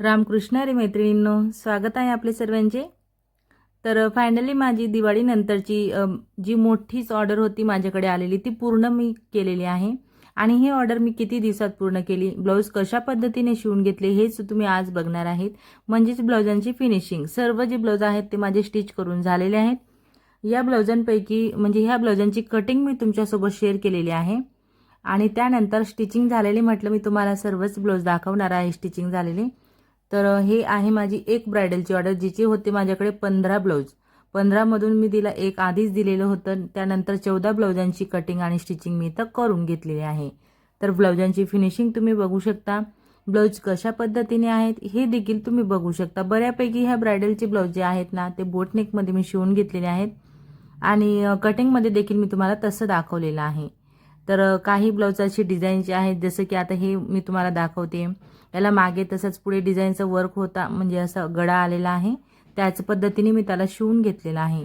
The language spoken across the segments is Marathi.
रामकृष्ण रे मैत्रिणींनो स्वागत आहे आपले सर्वांचे. तर फायनली माझी दिवाळीनंतरची जी मोठीच ऑर्डर होती माझ्याकडे आलेली ती पूर्ण मी केलेली आहे. आणि ही ऑर्डर मी किती दिवसात पूर्ण केली? ब्लाऊज कशा पद्धतीने शिवून घेतले हेच तुम्ही आज बघणार आहेत. म्हणजेच ब्लाऊजांची फिनिशिंग सर्व जे ब्लाऊज आहेत ते माझे स्टिच करून झालेले आहेत. या ब्लाऊजांपैकी म्हणजे ह्या ब्लाऊजांची कटिंग मी तुमच्यासोबत शेअर केलेली आहे. आणि त्यानंतर स्टिचिंग झालेली म्हटलं मी तुम्हाला सर्वच ब्लाऊज दाखवणार आहे स्टिचिंग झालेले. तर हे आहे माझी एक ब्रायडलची ऑर्डर जिची होती माझ्याकडे पंधरा ब्लाऊज पंधरामधून मी तिला एक आधीच दिलेलं होतं. त्यानंतर चौदा ब्लाऊजांची कटिंग आणि स्टिचिंग मी इथं करून घेतलेली आहे. तर ब्लाऊजांची फिनिशिंग तुम्ही बघू शकता. ब्लाऊज कशा पद्धतीने आहेत हे देखील तुम्ही बघू शकता. बऱ्यापैकी ह्या ब्रायडलचे ब्लाऊज जे आहेत ना ते बोटनेकमध्ये मी शिवून घेतलेले आहेत. आणि कटिंगमध्ये देखील मी तुम्हाला तसं दाखवलेलं आहे. तर काही ब्लाऊज अशी डिझाईनचे आहेत जसं की आता हे मी तुम्हाला दाखवते. याला मागे तसंच पुढे डिझाईनचं वर्क होता म्हणजे असं गडा आलेला आहे. त्याच पद्धतीने मी त्याला शिवून घेतलेला आहे.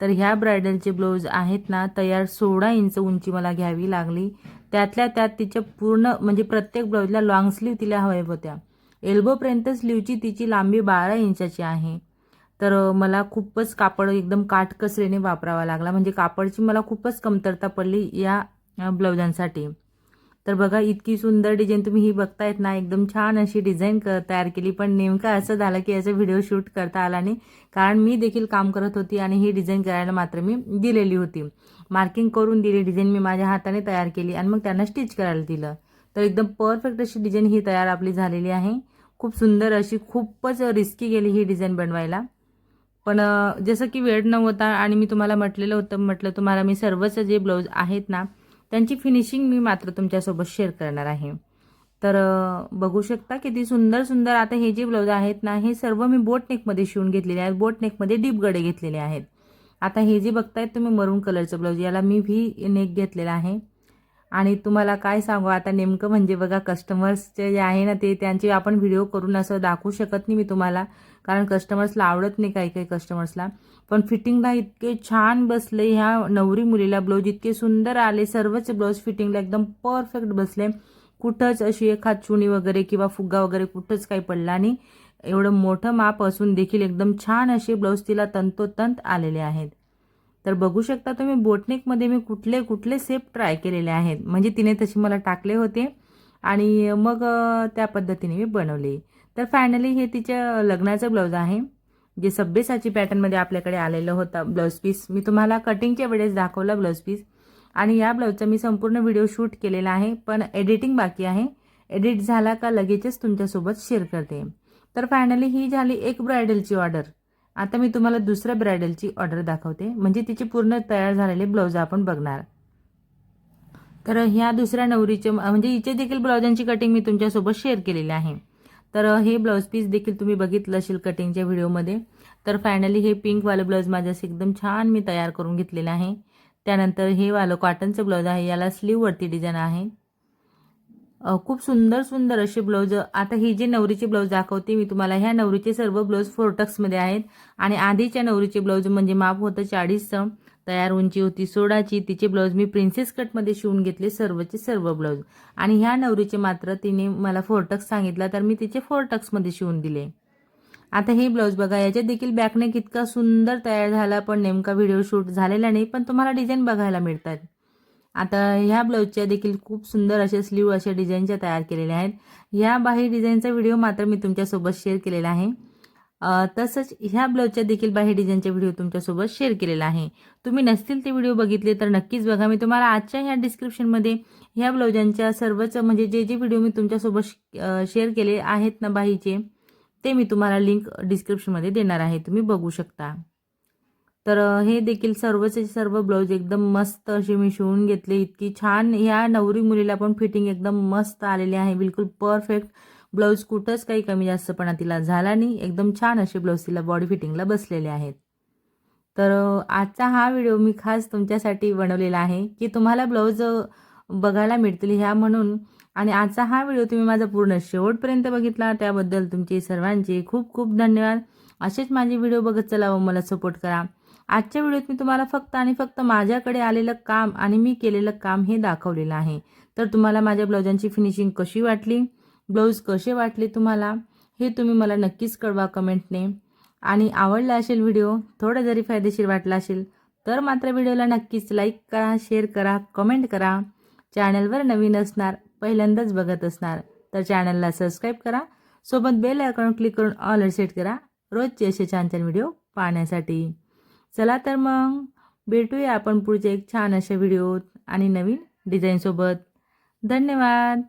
तर ह्या ब्रायडलचे ब्लाऊज आहेत ना तयार सोळा इंच उंची मला घ्यावी लागली. त्यातल्या त्यात तिच्या पूर्ण म्हणजे प्रत्येक ब्लाऊजला लाँग स्लीव तिला हव्या होत्या. एल्बोपर्यंत स्लीवची तिची लांबी बारा इंचाची आहे. तर मला खूपच कापड एकदम काटकसरीने वापरावा लागला. म्हणजे कापडची मला खूपच कमतरता पडली. या ब्लाउजांसाठी ब्लाऊजांसाठी. तर बघा इतकी सुंदर डिझाईन तुम्ही ही बघतायत ना एकदम छान अशी डिझाईन क तयार केली. पण नेमकं असं झालं की याचा व्हिडिओ शूट करता आला नाही. कारण मी देखील काम करत होती आणि ही डिझाईन करायला मात्र मी दिलेली होती. मार्किंग करून दिली डिझाईन मी माझ्या हाताने तयार केली आणि मग त्यांना स्टिच करायला दिलं. तर एकदम परफेक्ट अशी डिझाईन ही तयार आपली झालेली आहे. खूप सुंदर अशी खूपच रिस्की गेली ही डिझाईन बनवायला. पण जसं की वेळ नव्हता आणि मी तुम्हाला म्हटलेलं होतं म्हटलं तुम्हाला मी सर्वच जे ब्लाऊज आहेत ना त्यांची फिनिशिंग मी मात्र तुमच्यासोबत शेअर करणार आहे. तर बघू शकता किती सुंदर सुंदर आता हे जे ब्लाऊज आहेत ना हे सर्व मी बोट नेकमध्ये शिवून घेतलेले आहेत. बोट नेकमध्ये डीप गडे घेतलेले आहेत. आता हे जे बघतायत तुम्ही मरून कलरचं ब्लाऊज याला मी व्ही नेक घेतलेला आहे. आणि तुम्हाला काय सांगू आता नेमकं म्हणजे बघा कस्टमर्सचे जे आहे ना ते त्यांचे आपण व्हिडिओ करून असं दाखवू शकत नाही मी तुम्हाला कारण कस्टमर्सला आवडत नाही काही काही कस्टमर्सला पण फिटिंगला इतके छान बसले ह्या नवरी मुलीला ब्लाऊज इतके सुंदर आले सर्वच ब्लाऊज फिटिंगला एकदम परफेक्ट बसले. कुठंच अशी एखाद चुणी वगैरे किंवा फुग्गा वगैरे कुठंच काही पडला नाही. एवढं मोठं माप असून देखील एकदम छान असे ब्लाऊज तिला तंतोतंत आलेले आहेत. तर बघू शकता तुम्ही बोटनेकमध्ये मी कुठले कुठले सेप ट्राय केलेले आहेत. म्हणजे तिने तसे मला टाकले होते आणि मग त्या पद्धतीने मी बनवले. तर फायनली हे तिच्या लग्नाचं ब्लाऊज आहे जे सब्यसाची पॅटर्नमध्ये आपल्याकडे आलेलं होतं ब्लाऊज पीस मी तुम्हाला कटिंगच्या वेळेस दाखवलं ब्लाऊज पीस आणि या ब्लाऊजचा मी संपूर्ण व्हिडिओ शूट केलेला आहे पण एडिटिंग बाकी आहे. एडिट झाला का लगेचच तुमच्यासोबत शेअर करते. तर फायनली ही झाली एक ब्रायडलची ऑर्डर आता मी तुम्हाला दुसऱ्या ब्रायडलची ऑर्डर दाखवते. म्हणजे तिचे पूर्ण तयार झालेले ब्लाऊज आपण बघणार. तर ह्या दुसऱ्या नवरीचे म्हणजे हिचे देखील ब्लाऊजांची कटिंग मी तुमच्यासोबत शेअर केलेली आहे. तर हे ब्लाऊज पीस देखील तुम्ही बघितलं असेल कटिंगच्या व्हिडिओमध्ये. तर फायनली हे पिंकवालं ब्लाऊज माझ्याशी एकदम छान मी तयार करून घेतलेलं आहे. त्यानंतर हे वालं कॉटनचं ब्लाऊज आहे. याला स्लीववरती डिझाईन आहे. खूप सुंदर सुंदर असे ब्लाऊज आता ही जे नवरीचे ब्लाऊज दाखवते मी तुम्हाला ह्या नवरीचे सर्व ब्लाऊज फोरटक्समध्ये आहेत. आणि आधीच्या नवरीचे ब्लाऊज म्हणजे माप होतं चाळीसचं. तयार उंची होती सोळाची. तिचे ब्लाऊज मी प्रिन्सेस कटमध्ये शिवून घेतले सर्वचे सर्व ब्लाऊज आणि ह्या नवरीचे मात्र तिने मला फोरटक्स सांगितला तर मी तिचे फोरटक्समध्ये शिवून दिले. आता हे ब्लाऊज बघा याच्यात देखील बॅकनेक इतका सुंदर तयार झाला पण नेमका व्हिडिओ शूट झालेला नाही पण तुम्हाला डिझाईन बघायला मिळतात. आता ह्या ब्लाऊजच्या देखील खूप सुंदर अशा स्लीव अशा डिझाईनच्या तयार केलेल्या आहेत. ह्या बाही डिझाईनचा व्हिडिओ मात्र मी तुमच्यासोबत शेअर केलेला आहे. तसंच ह्या ब्लाऊजच्या देखील बाही डिझाईनचा व्हिडिओ तुमच्यासोबत शेअर केलेला आहे. तुम्ही नसतील ते व्हिडिओ बघितले तर नक्कीच बघा. मी तुम्हाला आजच्या ह्या डिस्क्रिप्शनमध्ये ह्या ब्लाऊजांच्या सर्वच म्हणजे जे जे व्हिडिओ मी तुमच्यासोबत शेअर केले आहेत ना बाहीचे ते मी तुम्हाला लिंक डिस्क्रिप्शनमध्ये देणार आहे. तुम्ही बघू शकता. तर हे देखील सर्वचे सर्व ब्लाऊज एकदम मस्त असे मी शिवून घेतले. इतकी छान ह्या नवरी मुलीला पण फिटिंग एकदम मस्त आलेली आहे. बिलकुल परफेक्ट ब्लाऊज कुठंच काही कमी जास्तपणा तिला झाला नाही. एकदम छान असे ब्लाऊज तिला बॉडी फिटिंगला बसलेले आहेत. तर आजचा हा व्हिडिओ मी खास तुमच्यासाठी बनवलेला आहे की तुम्हाला ब्लाऊज बघायला मिळतील ह्या म्हणून. आणि आजचा हा व्हिडिओ तुम्ही माझा पूर्ण शेवटपर्यंत बघितला. त्याबद्दल तुमचे सर्वांचे खूप खूप धन्यवाद. असेच माझे व्हिडिओ बघत चला व मला सपोर्ट करा. आजच्या व्हिडिओत मी तुम्हाला फक्त आणि फक्त माझ्याकडे आलेलं काम आणि मी केलेलं काम हे दाखवलेलं आहे. तर तुम्हाला माझ्या ब्लाऊजांची फिनिशिंग कशी वाटली? ब्लाऊज कसे वाटले तुम्हाला? हे तुम्ही मला नक्कीच कळवा कमेंटने. आणि आवडला असेल व्हिडिओ थोडा जरी फायदेशीर वाटला असेल तर मात्र व्हिडिओला नक्कीच लाईक करा शेअर करा कमेंट करा. चॅनलवर नवीन असणार पहिल्यांदाच बघत असणार तर चॅनलला सबस्क्राईब करा. सोबत बेल आयकॉन क्लिक करून ऑल सेट करा. रोजचे असे छान छान व्हिडिओ पाहण्यासाठी. चला तर मग भेटूया आपण पुढच्या एक छान अशा व्हिडिओत आणि नवीन डिझाईनसोबत धन्यवाद.